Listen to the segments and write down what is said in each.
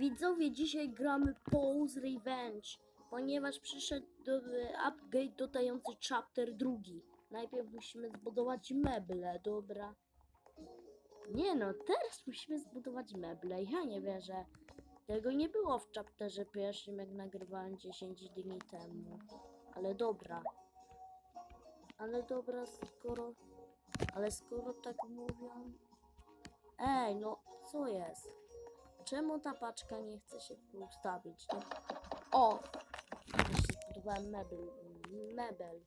Widzowie, dzisiaj gramy Pose Revenge, ponieważ przyszedł do, upgrade dodający chapter drugi. Najpierw musimy zbudować meble, dobra? Nie no, teraz musimy zbudować meble. Ja nie wierzę. Tego nie było w chapterze pierwszym, jak nagrywałem 10 dni temu. Ale dobra. Ale dobra, skoro... Ale skoro tak mówią... Ej, no, co jest? Czemu ta paczka nie chce się ustawić? No. O! Zbudowałem mebel. Mebel.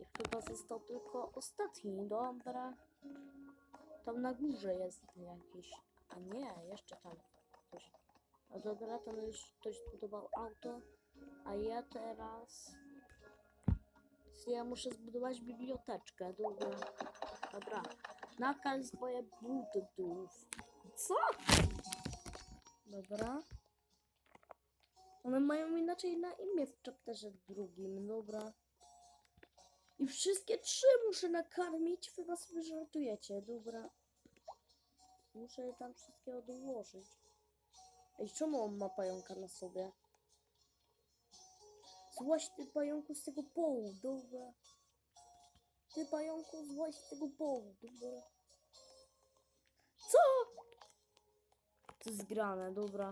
I chyba został tylko ostatni, dobra. Tam na górze jest jakiś. A nie, jeszcze tam ktoś. A dobra, tam już ktoś zbudował auto. A ja teraz. Ja muszę zbudować biblioteczkę, dobra. Dobra. Nakal swoje butów. Co? Dobra. One mają inaczej na imię w chapterze drugim, dobra. I wszystkie trzy muszę nakarmić, chyba sobie żartujecie, dobra. Muszę je tam wszystkie odłożyć. Ej, czemu on ma pająka na sobie? Złaś ty pająku z tego połu, dobra. Ty pająku, złaś z tego połu, dobra. Co? To jest grane, dobra.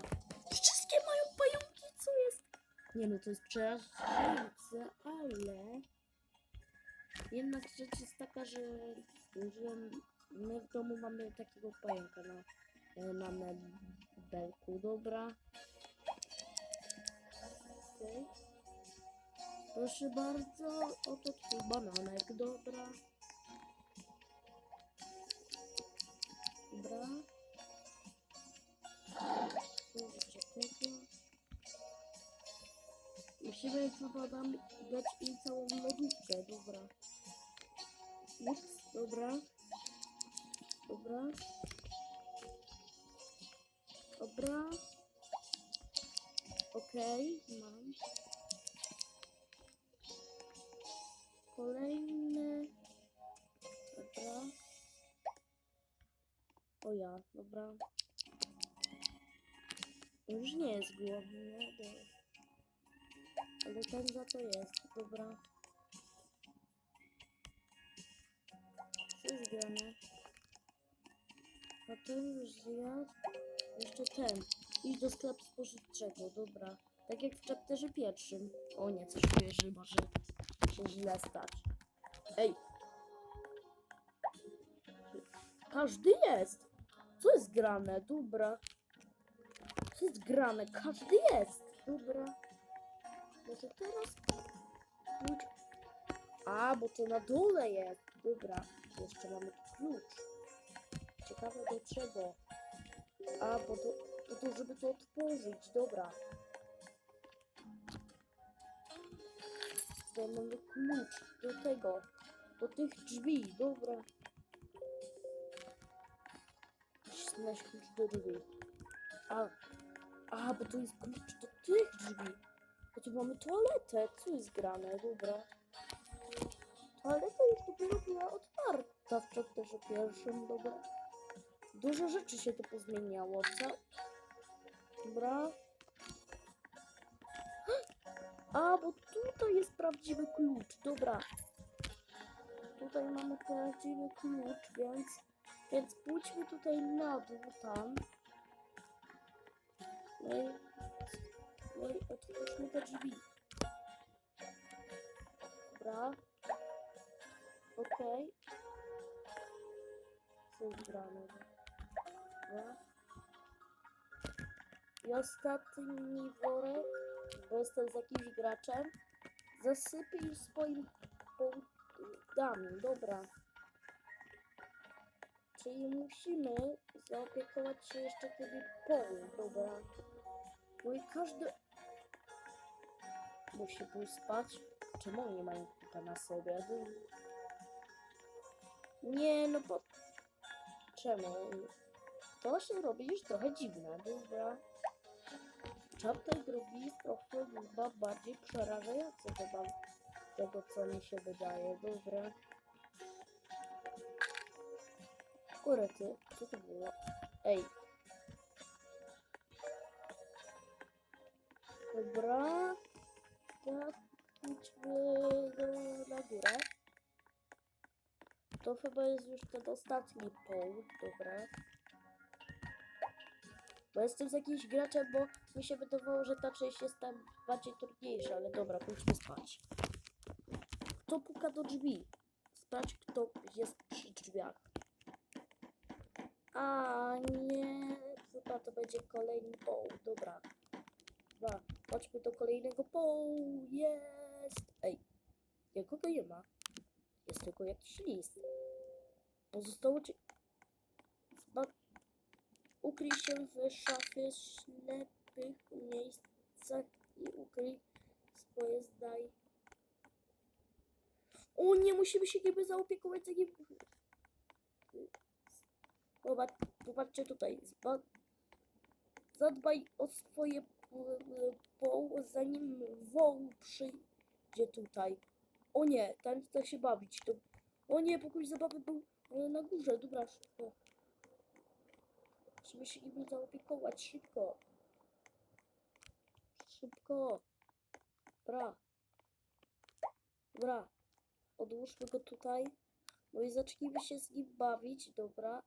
Wszystkie mają pająki, co jest? Nie no, to jest przerażające, ale... Jednak rzecz jest taka, że, że my w domu mamy takiego pająka na, na mebelku, dobra. Okej. Proszę bardzo, oto twój bananek, dobra. Dobra. Chyba dam, dać im całą lodówkę, dobra. Ups, dobra. Dobra. Dobra. Okej, mam. Kolejny. Dobra. O ja, dobra. Już nie jest głodny, bo... Ale ten za to jest, dobra. Jest grane? A ten już zjadł. Jeszcze ten. Idź do sklepu spożywczego, dobra. Tak jak w chapterze pierwszym. O nie, coś czuję, że może się źle stać. Ej! Każdy jest! Co jest grane? Dobra. Co jest grane? Każdy jest! Dobra. Może teraz pójdź. A, bo to na dole jest. Dobra. Jeszcze mamy tu klucz. Ciekawe do czego. A, bo to, bo to żeby to otworzyć. Dobra. Tutaj mamy klucz do tego. Do tych drzwi. Dobra. Znaleźć klucz do drzwi. A, a, bo to jest klucz do tych drzwi. Bo tu mamy toaletę. Co jest grane? Dobra. Toaleta już dopiero była otwarta w chapterze pierwszym. Dobra. Dużo rzeczy się tu pozmieniało, co? Dobra. A, bo tutaj jest prawdziwy klucz. Dobra. Tutaj mamy prawdziwy klucz, więc... Więc pójdźmy tutaj na dół, tam. No i... I otwórzmy te drzwi. Dobra. Okej. Co jest grane? Dobra. I ostatni worek, bo jestem z jakimś graczem. Zasypij swoim połudami. Dobra. Czyli musimy zaopiekować się jeszcze tymi poły. Dobra. No i każdy musi pójść spać. Czemu oni mają kuta na sobie? Nie, no bo... Czemu? To się robi już trochę dziwne, dobra. Drugi jest trochę chyba bardziej przerażający chyba tego, co mi się wydaje, dobra. Kurety, co to było? Ej. Dobra. Idźmy do, na górę. To chyba jest już ten ostatni połud, dobra. Bo jestem z jakimś graczem, bo mi się wydawało, że ta część jest tam bardziej trudniejsza, ale dobra, pójdźmy spać. Kto puka do drzwi? Sprawdź, kto jest przy drzwiach. A nie, chyba to będzie kolejny poł. Dobra. Dwa. Chodźmy do kolejnego połu. Jest. Ej, nikogo nie ma. Jest tylko jakiś list. Pozostało ci... Zba... Ukryj się w szafie ślepych miejscach i ukryj swoje zdaj. O nie, musimy się niby zaopiekować za nim. Popatrz, popatrzcie tutaj. Zba... Zadbaj o swoje poł, zanim woł przyjdzie tutaj. O nie, tam chce się bawić. To... O nie, pokój zabawy był e, na górze. Dobra, szybko. Musimy się nim zaopiekować. Szybko. Szybko. Dobra. Dobra. Odłóżmy go tutaj. No i zacznijmy się z nim bawić. Dobra.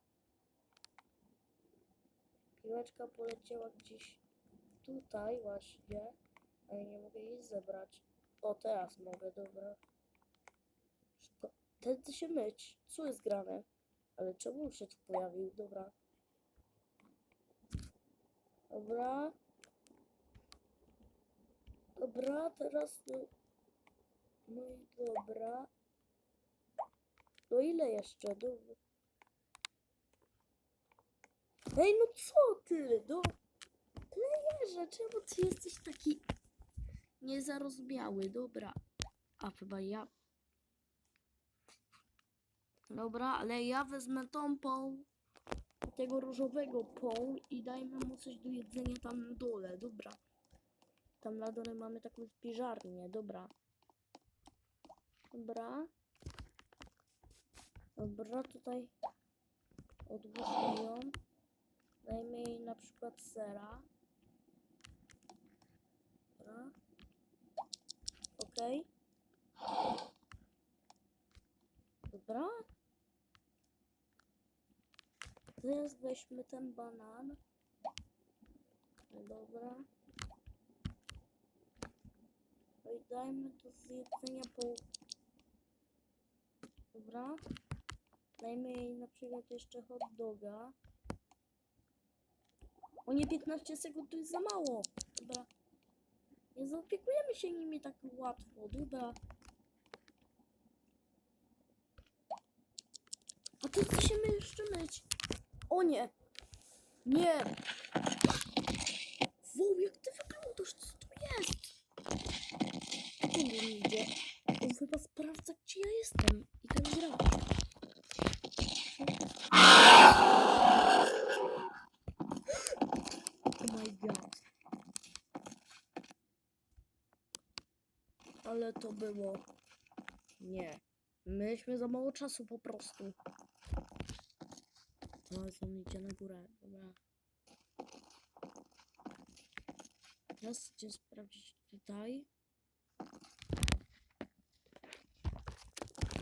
Piłeczka poleciała gdzieś tutaj właśnie. Ale nie mogę jej zebrać. O, teraz mogę, dobra. Szybko. Ten się myć. Co jest grane? Ale czemu się tu pojawił? Dobra. Dobra. Dobra, teraz no... No i dobra. No ile jeszcze? Dobra. Ej, no co ty? No... Czemu ty jesteś taki niezarozumiały? Dobra. A chyba ja. Dobra, ale ja wezmę tą poł tego różowego poł i dajmy mu coś do jedzenia tam na dole, dobra. Tam na dole mamy taką spiżarnię, dobra. Dobra. Dobra, tutaj odłóżmy ją. Dajmy jej na przykład sera. Dobra. Okej. Dobra. Teraz weźmy ten banan. Dobra. No i dajmy do zjedzenia po... Dobra. Dajmy jej na przykład jeszcze hot doga. O nie, 15 sekund to jest za mało. Dobra. Nie zaopiekujemy się nimi tak łatwo. Dobra. A ty chce się my jeszcze myć. O nie! Nie! Wow, jak ty wyglądasz? Co to jest? Kto do mnie idzie? On chyba sprawdza, gdzie ja jestem. I ten gracz. Oh my god. Ale to było... Nie. Myśmy za mało czasu po prostu. Teraz on idzie na górę, dobra. Teraz chcę sprawdzić tutaj.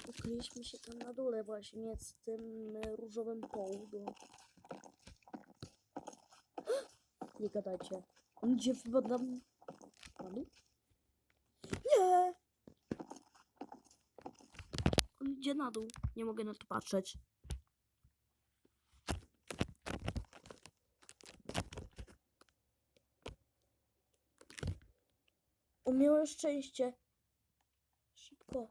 Ukryliśmy się tam na dole właśnie z tym e, różowym połudem. Nie gadajcie. On idzie chyba na? Nie! On idzie na dół. Nie mogę na to patrzeć. Miał szczęście. Szybko.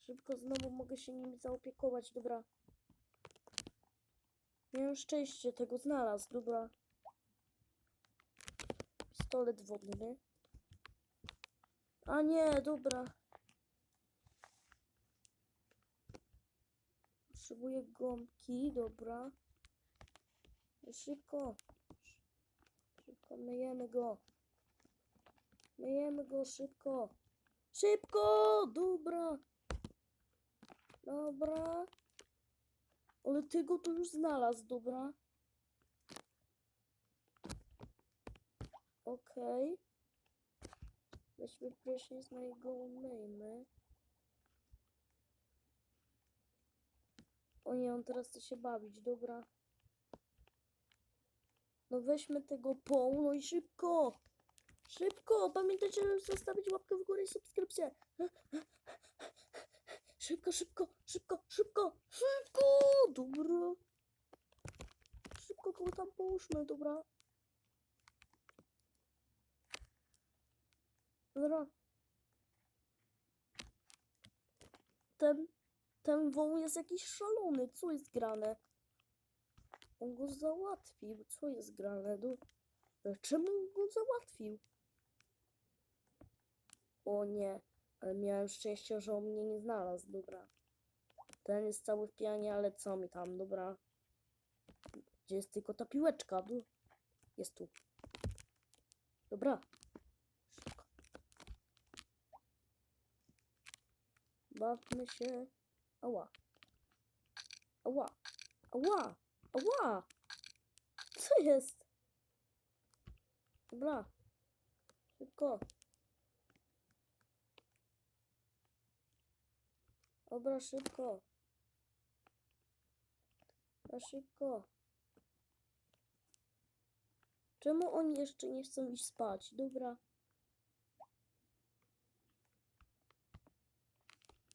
Szybko znowu mogę się nimi zaopiekować, dobra. Miałem szczęście, tego znalazł, dobra. Pistolet wodny. A nie, dobra. Potrzebuję gąbki, dobra. Szybko. Szybko, myjemy go. Myjemy go szybko. Szybko! Dobra. Dobra. Ale ty go tu już znalazł, dobra. Okej. Weźmy prysznic, no i go umyjmy. O nie, on teraz chce się bawić, dobra. No weźmy tego poł, no i szybko! Szybko! Pamiętajcie, żeby zostawić łapkę w górę i subskrypcję. Szybko, szybko, szybko, szybko, szybko! Dobra. Szybko go tam połóżmy, dobra. Dobra. Ten, ten woł jest jakiś szalony. Co jest grane? On go załatwił. Co jest grane? Do... Czemu go załatwił? O nie, ale miałem szczęście, że on mnie nie znalazł. Dobra. Ten jest cały w pianie, ale co mi tam, dobra. Gdzie jest tylko ta piłeczka? Jest tu. Dobra. Bawmy się. Ała. Ała. Ała. Ała. Co jest? Dobra. Szybko. Dobra, szybko. Dobra, szybko. Czemu oni jeszcze nie chcą iść spać? Dobra.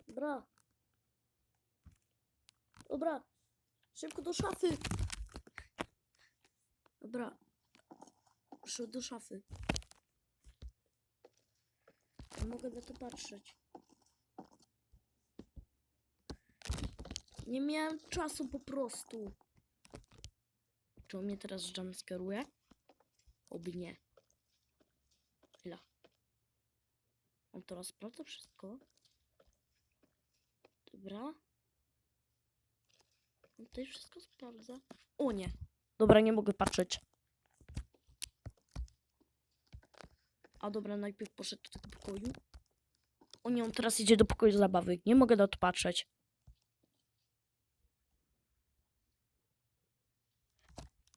Dobra. Dobra. Szybko do szafy. Dobra. Proszę do szafy. Nie mogę na to patrzeć. Nie miałem czasu po prostu. Czy on mnie teraz jumpscaruje? Oby nie. Chwila. On teraz sprawdza wszystko. Dobra. On tutaj wszystko sprawdza. O nie. Dobra, nie mogę patrzeć. A dobra, najpierw poszedł do tego pokoju. O nie, on teraz idzie do pokoju zabawy. Nie mogę na to patrzeć.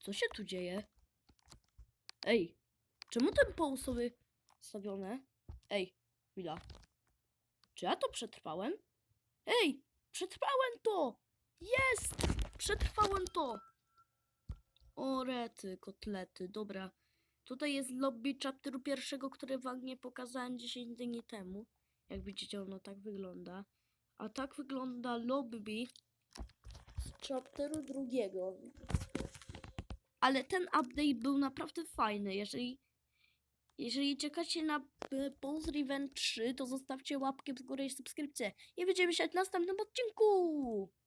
Co się tu dzieje? Ej, czemu ten poł sobie stawione? Ej, chwila. Czy ja to przetrwałem? Ej, przetrwałem to! Jest! Przetrwałem to! O rety, kotlety, dobra. Tutaj jest lobby chapteru pierwszego, które wam nie pokazałem 10 dni temu. Jak widzicie, ono tak wygląda. A tak wygląda lobby z chapteru drugiego. Ale ten update był naprawdę fajny. Jeżeli, jeżeli czekacie na Pulse Revenge 3, to zostawcie łapkę w górę i subskrypcję. I widzimy się w następnym odcinku!